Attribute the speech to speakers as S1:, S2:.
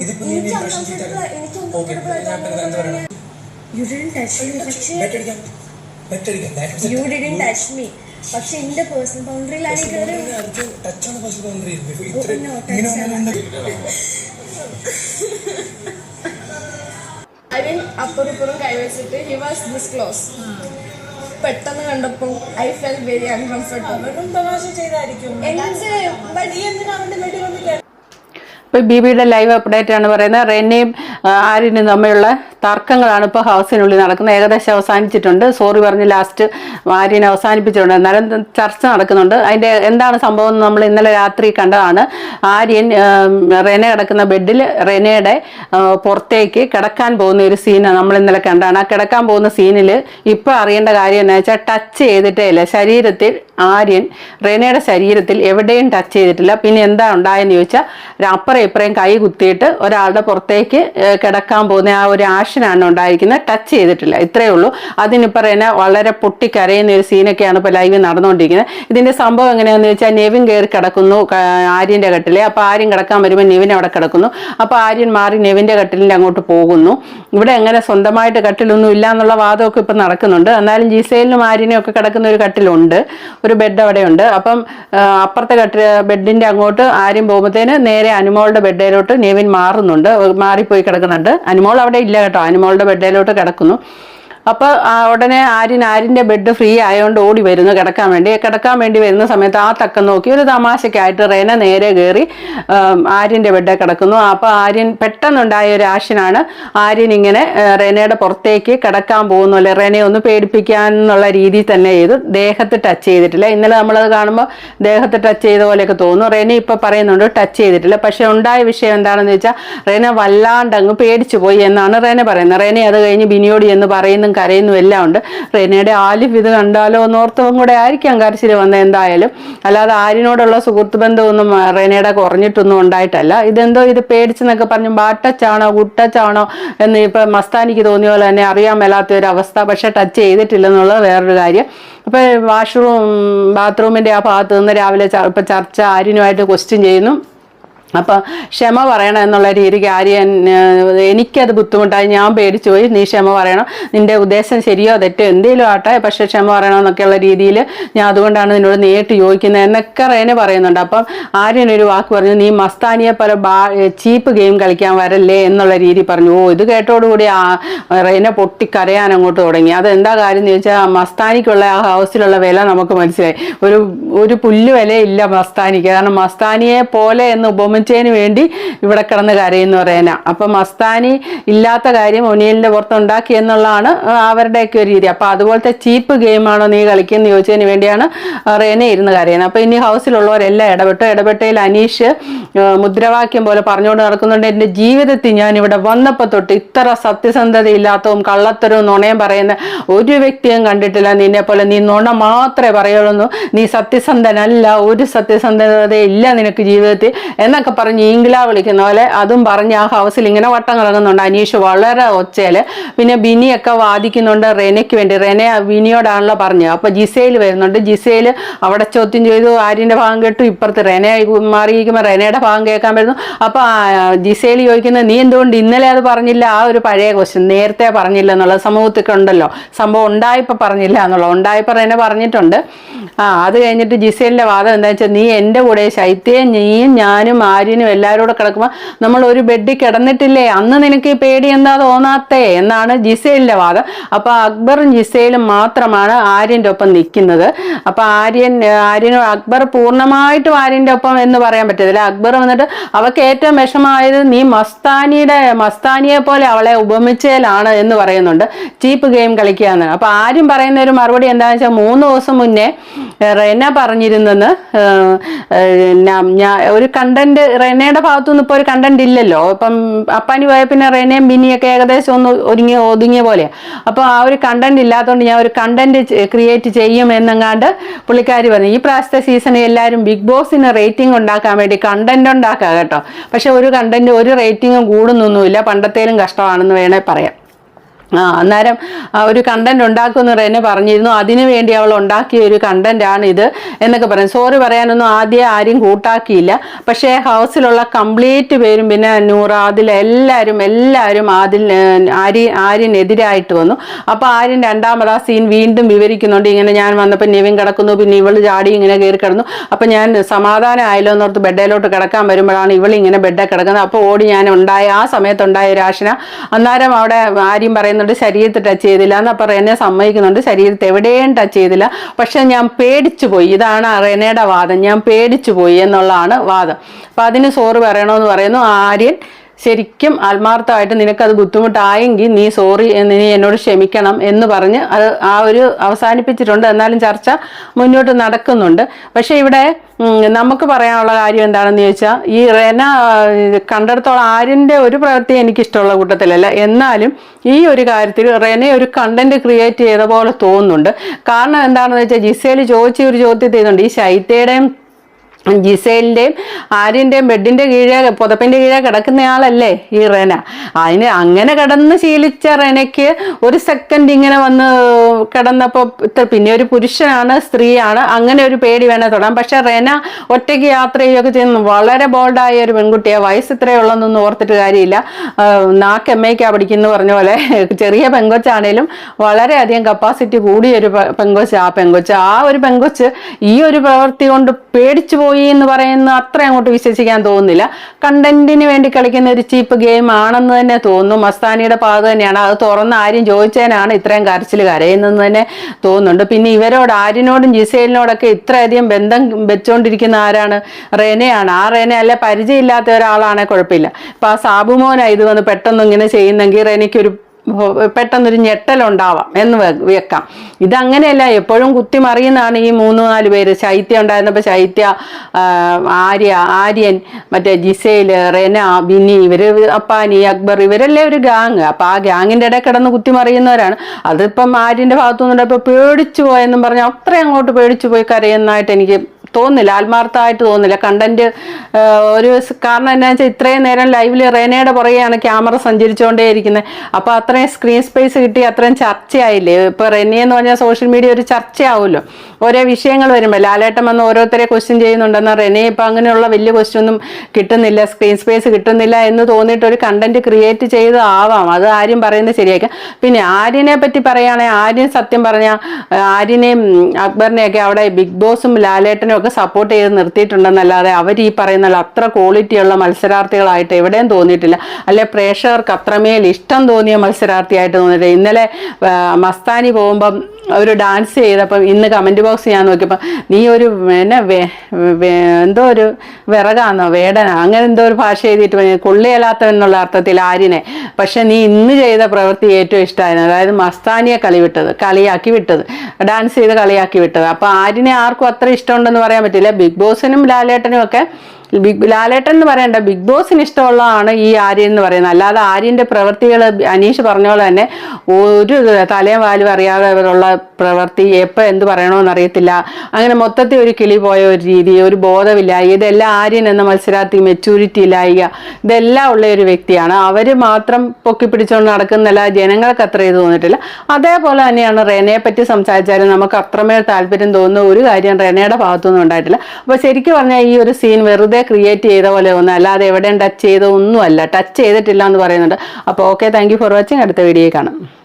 S1: ഇതിപ്പോ ചീത്ത
S2: uncomfortable- എനിക്ക്
S1: ഓക്കെ ഞാൻ എന്താ പറയുക
S2: യു ഡിഡൻ ടച്ച് മീ പക്ഷേ
S1: ബെറ്റടിക്കാം ബെറ്റടിക്കാം.
S2: യു ഡിഡൻ ടച്ച് മീ പക്ഷെ എന്റെ പേഴ്സണൽ ബൗണ്ടറിയിലാണ് കയറി
S1: അർജുൻ ടച്ചാണ് ഫസ്റ്റ് ബൗണ്ടറി
S2: ആണ്.
S3: അതിൻ അപ്പുറം ഇപ്പുറം കൈവച്ചിട്ട് ഹി വാസ് ദിസ് ക്ലോസ് പെട്ടെന്ന് കണ്ടപ്പോൾ ഐ ഫെൽ വെരി അൺകംഫർട്ടബിൾ
S4: തമാശ ചെയ്തായിരിക്കും. ബട്ട് ഈ എന്തിനാ അവന്റെ വീട്ടിൽ വന്ന്
S5: ഇപ്പോൾ ബി ബിയുടെ ലൈവ് അപ്ഡേറ്റ് ആണ് പറയുന്നത്. റെന്നയും ആര്യനും തമ്മിലുള്ള തർക്കങ്ങളാണ് ഇപ്പോൾ ഹൗസിനുള്ളിൽ നടക്കുന്നത്. ഏകദേശം അവസാനിച്ചിട്ടുണ്ട്. സോറി പറഞ്ഞ് ലാസ്റ്റ് ആര്യനെ അവസാനിപ്പിച്ചിട്ടുണ്ട്. എന്നാലും ചർച്ച നടക്കുന്നുണ്ട്. അതിന്റെ എന്താണ് സംഭവം എന്ന് നമ്മൾ ഇന്നലെ രാത്രി കണ്ടതാണ്. ആര്യൻ റെന കിടക്കുന്ന ബെഡിൽ റെനയുടെ പുറത്തേക്ക് കിടക്കാൻ പോകുന്ന ഒരു സീനാണ് നമ്മൾ ഇന്നലെ കണ്ടതാണ്. ആ കിടക്കാൻ പോകുന്ന സീനിൽ ഇപ്പോൾ അറിയേണ്ട കാര്യം എന്ന് വെച്ചാൽ ടച്ച് ചെയ്തിട്ടേ ഇല്ല. ശരീരത്തിൽ ആര്യൻ റെനയുടെ ശരീരത്തിൽ എവിടെയും ടച്ച് ചെയ്തിട്ടില്ല. പിന്നെ എന്താ ഉണ്ടായെന്ന് ചോദിച്ചാൽ അപ്പുറം ഇപ്പുറയും കൈ കുത്തിയിട്ട് ഒരാളുടെ പുറത്തേക്ക് കിടക്കാൻ പോകുന്ന ആ ഒരു ആഷനാണ് ഉണ്ടായിരിക്കുന്നത്. ടച്ച് ചെയ്തിട്ടില്ല. ഇത്രയേ ഉള്ളൂ. അതിനിപ്പോൾ റെന വളരെ പൊട്ടിക്കരയുന്ന ഒരു സീനൊക്കെയാണ് ഇപ്പോൾ ലൈവ് നടന്നുകൊണ്ടിരിക്കുന്നത്. ഇതിന്റെ സംഭവം എങ്ങനെയാണെന്ന് വെച്ചാൽ നെവിൻ കയറി കിടക്കുന്നു ആര്യന്റെ കട്ടിലെ. അപ്പോൾ ആര്യൻ കിടക്കാൻ വരുമ്പോൾ നെവിൻ അവിടെ കിടക്കുന്നു. അപ്പോൾ ആര്യൻ മാറി നെവിന്റെ കട്ടിലിന്റെ അങ്ങോട്ട് പോകുന്നു. ഇവിടെ എങ്ങനെ സ്വന്തമായിട്ട് കട്ടിലൊന്നും ഇല്ല എന്നുള്ള വാദമൊക്കെ ഇപ്പം നടക്കുന്നുണ്ട്. എന്നാലും ജിസേലിനും ആര്യനും ഒക്കെ കിടക്കുന്ന ഒരു കട്ടിലുണ്ട്. ഒരു ബെഡ് അവിടെയുണ്ട്. അപ്പം അപ്പുറത്തെ കട്ടിൽ ബെഡിന്റെ അങ്ങോട്ട് ആര്യം പോകുമ്പോഴത്തേന് നേരെ അനുമോളുടെ ബെഡിലോട്ട് നെവിൻ മാറുന്നുണ്ട്. മാറിപ്പോയി കിടക്കുന്നുണ്ട്. അനിമോൾ അവിടെ ഇല്ല കേട്ടോ. അനിമോളുടെ ബെഡിലോട്ട് കിടക്കുന്നു. അപ്പോൾ ഉടനെ ആര്യൻ ആര്യന്റെ ബെഡ് ഫ്രീ ആയതുകൊണ്ട് ഓടി വരുന്നു കിടക്കാൻ വേണ്ടി. കിടക്കാൻ വേണ്ടി വരുന്ന സമയത്ത് ആ തക്കം നോക്കി ഒരു തമാശക്കായിട്ട് റെന നേരെ കയറി ആര്യന്റെ ബെഡ് കിടക്കുന്നു. അപ്പോൾ ആര്യൻ പെട്ടെന്നുണ്ടായ ഒരു ആശനാണ് ആര്യൻ ഇങ്ങനെ റേനയുടെ റെനയുടെ പുറത്തേക്ക് കിടക്കാൻ പോകുന്നു അല്ലെ? റെനയെ ഒന്ന് പേടിപ്പിക്കാൻ എന്നുള്ള രീതിയിൽ തന്നെ ചെയ്തു. ദേഹത്ത് ടച്ച് ചെയ്തിട്ടില്ല. ഇന്നലെ നമ്മളത് കാണുമ്പോൾ ദേഹത്ത് ടച്ച് ചെയ്ത പോലെയൊക്കെ തോന്നുന്നു. റെന ഇപ്പോൾ പറയുന്നുണ്ട് ടച്ച് ചെയ്തിട്ടില്ല. പക്ഷേ ഉണ്ടായ വിഷയം എന്താണെന്ന് വെച്ചാൽ റെന വല്ലാണ്ട് അങ്ങ് പേടിച്ചു പോയി എന്നാണ് റെന പറയുന്നത്. റെന അത് കഴിഞ്ഞ് ബിനിയോടി എന്ന് പറയുന്നും കരയുന്നും എല്ലാം ഉണ്ട്. റെനയുടെ ആലിഫ് ഇത് കണ്ടാലോ എന്നോർത്തവും കൂടെ ആയിരിക്കാം കരച്ചിൽ വന്നത് എന്തായാലും. അല്ലാതെ ആര്യനോടുള്ള സുഹൃത്ത് ബന്ധമൊന്നും റെനയുടെ കുറഞ്ഞിട്ടൊന്നും ഉണ്ടായിട്ടല്ല. ഇതെന്തോ ഇത് പേടിച്ചെന്നൊക്കെ പറഞ്ഞു ബാട്ടച്ചാണോ ഗുട്ടച്ചാണോ എന്ന് ഇപ്പം മസ്താനിക്ക് തോന്നിയ പോലെ തന്നെ അറിയാൻ മേലാത്ത ഒരു അവസ്ഥ. പക്ഷെ ടച്ച് ചെയ്തിട്ടില്ലെന്നുള്ളത് വേറൊരു കാര്യം. അപ്പോൾ വാഷ്റൂം ബാത്റൂമിന്റെ ആ ഭാഗത്ത് നിന്ന് രാവിലെ ഇപ്പം ചർച്ച ആര്യനുമായിട്ട് ക്വസ്റ്റ്യൻ ചെയ്യുന്നു. അപ്പം ക്ഷമ പറയണം എന്നുള്ള രീതിക്ക് ആര്യൻ എനിക്കത് ബുദ്ധിമുട്ടായി. ഞാൻ പേടിച്ചു പോയി. നീ ക്ഷമ പറയണം. നിന്റെ ഉദ്ദേശം ശരിയോ തെറ്റോ എന്തെങ്കിലും ആട്ടെ. പക്ഷെ ക്ഷമ പറയണം എന്നൊക്കെയുള്ള രീതിയിൽ ഞാൻ അതുകൊണ്ടാണ് നിന്നോട് നേരിട്ട് ചോദിക്കുന്നത് എന്നൊക്കെ റേനെ പറയുന്നുണ്ട്. അപ്പം ഒരു വാക്ക് പറഞ്ഞു നീ മസ്താനിയെ പോലെ ബാ ചീപ്പ് ഗെയിം കളിക്കാൻ വരല്ലേ? എന്നുള്ള രീതി പറഞ്ഞു. ഓ ഇത് കേട്ടോടുകൂടി ആ റേനെ പൊട്ടിക്കരയാൻ അങ്ങോട്ട് തുടങ്ങി. അതെന്താ കാര്യം എന്ന് ചോദിച്ചാൽ മസ്താനിക്കുള്ള ആ ഹൗസിലുള്ള വില നമുക്ക് മനസ്സിലായി. ഒരു ഒരു പുല്ല് വിലയില്ല മസ്താനിക്ക്. കാരണം മസ്താനിയെ പോലെ എന്ന് ഉപമിച്ചതിന് വേണ്ടി ഇവിടെ കിടന്ന് കരയെന്ന് പറയാനാ അപ്പം മസ്താനി ഇല്ലാത്ത കാര്യം ഒനിയലിന്റെ പുറത്ത് ഉണ്ടാക്കി എന്നുള്ളതാണ് അവരുടെയൊക്കെ ഒരു രീതി. അപ്പം അതുപോലത്തെ ചീപ്പ് ഗെയിമാണോ നീ കളിക്കുന്ന ചോദിച്ചതിന് വേണ്ടിയാണ് റേനെ ഇരുന്ന് കരയുന്നത്. അപ്പം ഇനി ഹൗസിലുള്ളവരെല്ലാം ഇടപെട്ടു ഇടപെട്ടയിൽ അനീഷ് മുദ്രാവാക്യം പോലെ പറഞ്ഞുകൊണ്ട് നടക്കുന്നുണ്ട്. എന്റെ ജീവിതത്തിൽ ഞാൻ ഇവിടെ വന്നപ്പോൾ തൊട്ട് ഇത്ര സത്യസന്ധതയില്ലാത്തതും കള്ളത്തരവും നുണയും പറയുന്ന ഒരു വ്യക്തിയും കണ്ടിട്ടില്ല. നിന്നെ പോലെ നീ നുണ മാത്രമേ പറയുള്ളൂ. നീ സത്യസന്ധനല്ല. ഒരു സത്യസന്ധതയില്ല നിനക്ക് ജീവിതത്തിൽ. എന്നൊക്കെ പറഞ്ഞ് ഈങ്കില വിളിക്കുന്ന പോലെ അതും പറഞ്ഞ് ആ ഹൗസിൽ ഇങ്ങനെ വട്ടം കറങ്ങുന്നുണ്ട്. അനീഷ് വളരെ ഒച്ചയിൽ. പിന്നെ ബിനിയൊക്കെ വാദിക്കുന്നുണ്ട് റെനയ്ക്ക് വേണ്ടി. റെന ബിനിയോടാണല്ലോ പറഞ്ഞു. അപ്പൊ ജിസയിൽ വരുന്നുണ്ട്. ജിസയിൽ അവിടെ ചോദ്യം ചെയ്തു. ആര്യന്റെ ഭാഗം കേട്ടു. ഇപ്പുറത്ത് റെന മാറിയിരിക്കുമ്പോൾ റെനയുടെ ഭാഗം കേൾക്കാൻ വരുന്നു. അപ്പൊ ജിസയിൽ ചോദിക്കുന്നത് നീ എന്തുകൊണ്ട് ഇന്നലെ അത് പറഞ്ഞില്ല? ആ ഒരു പഴയ ക്വസ്റ്റ്യൻ നേരത്തെ പറഞ്ഞില്ല എന്നുള്ളത് സമൂഹത്തിലൊക്കെ ഉണ്ടല്ലോ. സംഭവം ഉണ്ടായപ്പോൾ പറഞ്ഞില്ല എന്നുള്ളത്. ഉണ്ടായപ്പോൾ റെന പറഞ്ഞിട്ടുണ്ട്. ആ അത് കഴിഞ്ഞിട്ട് ജിസേലിന്റെ വാദം എന്താ വെച്ചാൽ നീ എന്റെ കൂടെ ശൈത്യം നീയും ഞാനും എല്ലാവരും എല്ലാവരോടും കിടക്കുമ്പോൾ നമ്മൾ ഒരു ബെഡിൽ കിടന്നിട്ടില്ലേ? അന്ന് നിനക്ക് പേടി എന്താ തോന്നാത്തേ? എന്നാണ് ജിസേലിന്റെ വാദം. അപ്പോൾ അക്ബറും ജിസേലും മാത്രമാണ് ആര്യന്റെ ഒപ്പം നിൽക്കുന്നത്. അപ്പോൾ ആര്യൻ ആര്യനും അക്ബർ പൂർണമായിട്ടും ആര്യന്റെ ഒപ്പം എന്ന് പറയാൻ പറ്റത്തില്ല. അക്ബർ വന്നിട്ട് അവൾക്ക് ഏറ്റവും വിഷമമായത് നീ മസ്താനിയുടെ മസ്താനിയെ പോലെ അവളെ ഉപമിച്ചേലാണ് എന്ന് പറയുന്നുണ്ട്. ചീപ്പ് ഗെയിം കളിക്കുകയെന്ന് അപ്പോൾ ആര്യം പറയുന്ന ഒരു മറുപടി എന്താണെന്ന് വെച്ചാൽ മൂന്ന് ദിവസം മുന്നേ റെന പറഞ്ഞിരുന്നെന്ന് ഒരു കണ്ടന്റ് റെനയുടെ ഭാഗത്തുനിന്ന് ഇപ്പോൾ ഒരു കണ്ടന്റ് ഇല്ലല്ലോ. ഇപ്പം അപ്പാനി പോയ പിന്നെ റെനയും ബിനിയൊക്കെ ഏകദേശം ഒന്ന് ഒരുങ്ങി ഒതുങ്ങിയ പോലെയാണ് അപ്പോൾ ആ ഒരു കണ്ടന്റ് ഇല്ലാത്തതുകൊണ്ട് ഞാൻ ഒരു കണ്ടന്റ് ക്രിയേറ്റ് ചെയ്യും എന്നങ്ങാണ്ട് പുള്ളിക്കാരി പറഞ്ഞു. ഈ പ്രാവശ്യത്തെ സീസണിൽ എല്ലാവരും ബിഗ് ബോസിന് റേറ്റിംഗ് ഉണ്ടാക്കാൻ വേണ്ടി കണ്ടന്റ് ഉണ്ടാക്കുക കേട്ടോ. പക്ഷെ ഒരു കണ്ടന്റ് ഒരു റേറ്റിംഗും കൂടുന്നൊന്നുമില്ല. പണ്ടത്തേലും കഷ്ടമാണെന്ന് വേണേൽ പറയാം. ആ അന്നേരം ഒരു കണ്ടന്റ് ഉണ്ടാക്കുമെന്ന് എന്നെ പറഞ്ഞിരുന്നു. അതിനു വേണ്ടി അവൾ ഉണ്ടാക്കിയ ഒരു കണ്ടന്റാണ് ഇത് എന്നൊക്കെ പറയും സോറി പറയാനൊന്നും ആദ്യം ആരും കൂട്ടാക്കിയില്ല. പക്ഷേ ഹൗസിലുള്ള കംപ്ലീറ്റ് പേരും പിന്നെ നൂറ അതിൽ എല്ലാവരും എല്ലാവരും ആദിൽ ആരി ആര്യനെതിരായിട്ട് വന്നു. അപ്പോൾ ആര്യൻ രണ്ടാമത് ആ സീൻ വീണ്ടും വിവരിക്കുന്നുണ്ട്. ഇങ്ങനെ ഞാൻ വന്നപ്പോൾ നിവിൻ കിടക്കുന്നു പിന്നെ ഇവൾ ചാടി ഇങ്ങനെ കയറി കിടന്നു. അപ്പം ഞാൻ സമാധാനം ആയല്ലോ എന്നോർത്ത് ബെഡയിലോട്ട് കിടക്കാൻ വരുമ്പോഴാണ് ഇവൾ ഇങ്ങനെ ബെഡിൽ കിടക്കുന്നത്. അപ്പോൾ ഓടി ഞാൻ ഉണ്ടായ ആ സമയത്തുണ്ടായ ഒരു ആശന. അന്നേരം അവിടെ ആര്യം പറയുന്നുണ്ട് ശരീരത്തിൽ ടച്ച് ചെയ്തില്ല എന്നപ്പോൾ റെനെ സമ്മതിക്കുന്നുണ്ട്. ശരീരത്തെ എവിടെയും ടച്ച് ചെയ്തില്ല. പക്ഷെ ഞാൻ പേടിച്ചു പോയി. ഇതാണ് റെനയുടെ വാദം. ഞാൻ പേടിച്ചു പോയി എന്നുള്ളതാണ് വാദം. അപ്പം അതിന് സോറ് പറയണമെന്ന് പറയുന്നു ആര്യൻ ശരിക്കും ആത്മാർത്ഥമായിട്ട് നിനക്കത് ബുദ്ധിമുട്ടായെങ്കിൽ നീ സോറി എന്ന് നീ എന്നോട് ക്ഷമിക്കണം എന്ന് പറഞ്ഞ് അത് ആ ഒരു അവസാനിപ്പിച്ചിട്ടുണ്ട്. എന്നാലും ചർച്ച മുന്നോട്ട് നടക്കുന്നുണ്ട്. പക്ഷേ ഇവിടെ നമുക്ക് പറയാനുള്ള കാര്യം എന്താണെന്ന് ചോദിച്ചാൽ ഈ റെന കണ്ടെടുത്തോളം ആര്യന്റെ ഒരു പ്രവൃത്തി എനിക്കിഷ്ടമുള്ള കൂട്ടത്തിലല്ല. എന്നാലും ഈ ഒരു കാര്യത്തിൽ റെന ഒരു കണ്ടന്റ് ക്രിയേറ്റ് ചെയ്ത പോലെ തോന്നുന്നുണ്ട്. കാരണം എന്താണെന്ന് വെച്ചാൽ ജിസേൽ ചോദിച്ച ഒരു ചോദ്യത്തിൽ ചെയ്യുന്നുണ്ട്. ഈ ശൈത്യയുടെയും ജിസേലിന്റെയും ആര്യന്റെയും ബെഡിന്റെ കീഴെ പുതപ്പിന്റെ കീഴെ കിടക്കുന്നയാളല്ലേ ഈ റെന. അതിന് അങ്ങനെ കിടന്ന് ശീലിച്ച റെനയ്ക്ക് ഒരു സെക്കൻഡ് ഇങ്ങനെ വന്ന് കിടന്നപ്പോൾ പിന്നെ ഒരു പുരുഷനാണ് സ്ത്രീയാണ് അങ്ങനെ ഒരു പേടി വേണേ തൊടാം പക്ഷെ റെന ഒറ്റയ്ക്ക് യാത്ര ചെയ്യുകയൊക്കെ ചെയ്യുന്നു വളരെ ബോൾഡായ ഒരു പെൺകുട്ടിയെ. വയസ്സ് ഇത്രയേ ഉള്ളതെന്നൊന്നും ഓർത്തിട്ട് കാര്യമില്ല. നാക്ക് എം എക്കാ പഠിക്കുന്ന പറഞ്ഞ പോലെ ചെറിയ പെങ്കൊച്ചാണേലും വളരെയധികം കപ്പാസിറ്റി കൂടിയ ഒരു പെങ്കൊച്ച്. ആ പെങ്കൊച്ച് ആ ഒരു പെങ്കൊച്ച് ഈ ഒരു പ്രവൃത്തി കൊണ്ട് പേടിച്ചു പോയി എന്ന് പറയുന്ന അത്ര അങ്ങോട്ട് വിശ്വസിക്കാൻ തോന്നുന്നില്ല. കണ്ടന്റിന് വേണ്ടി കളിക്കുന്ന ഒരു ചീപ്പ് ഗെയിം ആണെന്ന് തന്നെ. തോന്നുന്നു മസ്താനിയുടെ പാത തന്നെയാണ്. അത് തുറന്ന് ആരും ചോദിച്ചതിനാണ് ഇത്രയും കരച്ചിൽ കരയുന്നതെന്ന് തന്നെ തോന്നുന്നുണ്ട്. പിന്നെ ഇവരോട് ആര്യനോടും ജിസേലിനോടൊക്കെ ഇത്രയധികം ബന്ധം വെച്ചുകൊണ്ടിരിക്കുന്ന ആരാണ്? റെനയാണ്. ആ റെന അല്ല പരിചയമില്ലാത്ത ഒരാളാണെ കുഴപ്പമില്ല. ഇപ്പൊ ആ സാബുമോനായി ഇത് വന്ന് പെട്ടെന്ന് ഇങ്ങനെ ചെയ്യുന്നെങ്കിൽ റെനയ്ക്കൊരു പെട്ടെന്നൊരു ഞെട്ടലുണ്ടാവാം എന്ന് വെക്കാം. ഇതങ്ങനെയല്ല എപ്പോഴും കുത്തി മറിയുന്നതാണ് ഈ മൂന്ന് നാല് പേര്. ശൈത്യ ഉണ്ടായിരുന്നപ്പോൾ ശൈത്യ ആര്യ ആര്യൻ മറ്റേ ജിസേൽ റെന ബിനി ഇവർ അപ്പാനി അക്ബർ ഇവരല്ലേ ഒരു ഗാങ് അപ്പം ആ ഗാങ്ങിന്റെ ഇടയിൽ കിടന്ന് കുത്തി മറിയുന്നവരാണ് അതിപ്പം ആര്യന്റെ ഭാഗത്തു നിന്നുണ്ടപ്പോൾ പേടിച്ചു പോയെന്നും പറഞ്ഞാൽ അത്രയും അങ്ങോട്ട് പേടിച്ചു പോയി കരയുന്നതായിട്ട് എനിക്ക് തോന്നുന്നില്ല ആത്മാർത്ഥമായിട്ട് തോന്നില്ല. കണ്ടന്റ് ഒരു കാരണം എന്നാ വെച്ചാൽ ഇത്രയും നേരം ലൈവിൽ റേനയുടെ പുറകെയാണ് ക്യാമറ സഞ്ചരിച്ചുകൊണ്ടേയിരിക്കുന്നത് അപ്പോൾ അത്രയും സ്ക്രീൻ സ്പേസ് കിട്ടി അത്രയും ചർച്ചയായില്ലേ? ഇപ്പോൾ റെനി എന്ന് പറഞ്ഞാൽ സോഷ്യൽ മീഡിയ ഒരു ചർച്ചയാവുമല്ലോ ഓരോ വിഷയങ്ങൾ വരുമ്പോൾ ലാലേട്ടൻ വന്ന് ഓരോരുത്തരെ ക്വസ്റ്റ്യൻ ചെയ്യുന്നുണ്ടെന്നാൽ റെനെ ഇപ്പോൾ അങ്ങനെയുള്ള വലിയ ക്വസ്റ്റ്യൻ ഒന്നും കിട്ടുന്നില്ല സ്ക്രീൻ സ്പേസ് കിട്ടുന്നില്ല എന്ന് തോന്നിയിട്ട് ഒരു കണ്ടന്റ് ക്രിയേറ്റ് ചെയ്ത് ആവാം അത് ആരും പറയുന്നത് ശരിയാക്കാം പിന്നെ ആര്യനെ പറ്റി പറയുകയാണെങ്കിൽ ആര്യൻ സത്യം പറഞ്ഞാൽ ആര്യനെയും അക്ബറിനെയൊക്കെ അവിടെ ബിഗ് ബോസും ലാലേട്ടനും ഒക്കെ സപ്പോർട്ട് ചെയ്ത് നിർത്തിയിട്ടുണ്ടെന്നല്ലാതെ അവർ ഈ പറയുന്ന അത്ര ക്വാളിറ്റിയുള്ള മത്സരാർത്ഥികളായിട്ട് എവിടെയും തോന്നിയിട്ടില്ല. അല്ലെ പ്രേക്ഷകർക്ക് അത്രമേൽ ഇഷ്ടം തോന്നിയ മത്സരാർത്ഥിയായിട്ട് തോന്നിയിട്ടില്ല. ഇന്നലെ മസ്താനി പോകുമ്പം ഒരു ഡാൻസ് ചെയ്തപ്പം ഇന്ന് കമന്റ് ബോക്സ് ഞാൻ നോക്കിയപ്പോൾ നീ ഒരു വേ- എന്തോ ഒരു വിറകാന്നോ വേടനോ അങ്ങനെ എന്തോ ഒരു ഭാഷ എഴുതിയിട്ട് എന്നുള്ള അർത്ഥത്തിൽ ആരിനെ പക്ഷെ നീ ഇന്ന് ചെയ്ത പ്രവൃത്തി ഏറ്റവും ഇഷ്ടമായിരുന്നു. അതായത് മസ്താനിയെ കളി വിട്ടത് കളിയാക്കി വിട്ടത് ഡാൻസ് ചെയ്ത് കളിയാക്കി വിട്ടത്. അപ്പോൾ ആരിനെ ആർക്കും അത്ര ഇഷ്ടമുണ്ടെന്ന് പറയാൻ പറ്റില്ല. ബിഗ് ബോസിനും ലാലേട്ടനും ഒക്കെ ബിഗ് ലാലേട്ടൻ എന്ന് പറയണ്ട ബിഗ് ബോസിന് ഇഷ്ടമുള്ളതാണ് ഈ ആര്യൻ എന്ന് പറയുന്നത്. അല്ലാതെ ആര്യന്റെ പ്രവൃത്തികൾ അനീഷ് പറഞ്ഞ പോലെ തന്നെ ഒരു തലയും വാലും അറിയാതെ അവരുള്ള പ്രവൃത്തി എപ്പോൾ എന്ത് പറയണമെന്ന് അറിയത്തില്ല. അങ്ങനെ മൊത്തത്തിൽ ഒരു കിളി പോയ ഒരു രീതി ഒരു ബോധമില്ല ഇതെല്ലാം ആര്യൻ എന്ന മത്സരാർത്ഥി മെച്യൂരിറ്റി ഇല്ലായിക. ഇതെല്ലാം ഉള്ള ഒരു വ്യക്തിയാണ്. അവർ മാത്രം പൊക്കി പിടിച്ചുകൊണ്ട് നടക്കുന്നല്ല ജനങ്ങൾക്ക് അത്ര ഇത് തോന്നിട്ടില്ല അതേപോലെ തന്നെയാണ് റെനയെ പറ്റി സംസാരിച്ചാലും നമുക്ക് അത്രമേൽ താല്പര്യം തോന്നുന്ന ഒരു കാര്യം റെനയുടെ ഭാഗത്തുനിന്നും ഉണ്ടായിട്ടില്ല. അപ്പോൾ ശരിക്കും പറഞ്ഞാൽ ഈ ഒരു സീൻ വെറുതെ ക്രിയേറ്റ് ചെയ്ത പോലെ ഒന്നും അല്ലാതെ എവിടെയും ടച്ച് ചെയ്ത ഒന്നുമല്ല. ടച്ച് ചെയ്തിട്ടില്ല എന്ന് പറയുന്നുണ്ട് അപ്പോൾ ഓക്കെ താങ്ക് ഫോർ വാച്ചിങ് അടുത്ത വീഡിയോ കാണാം.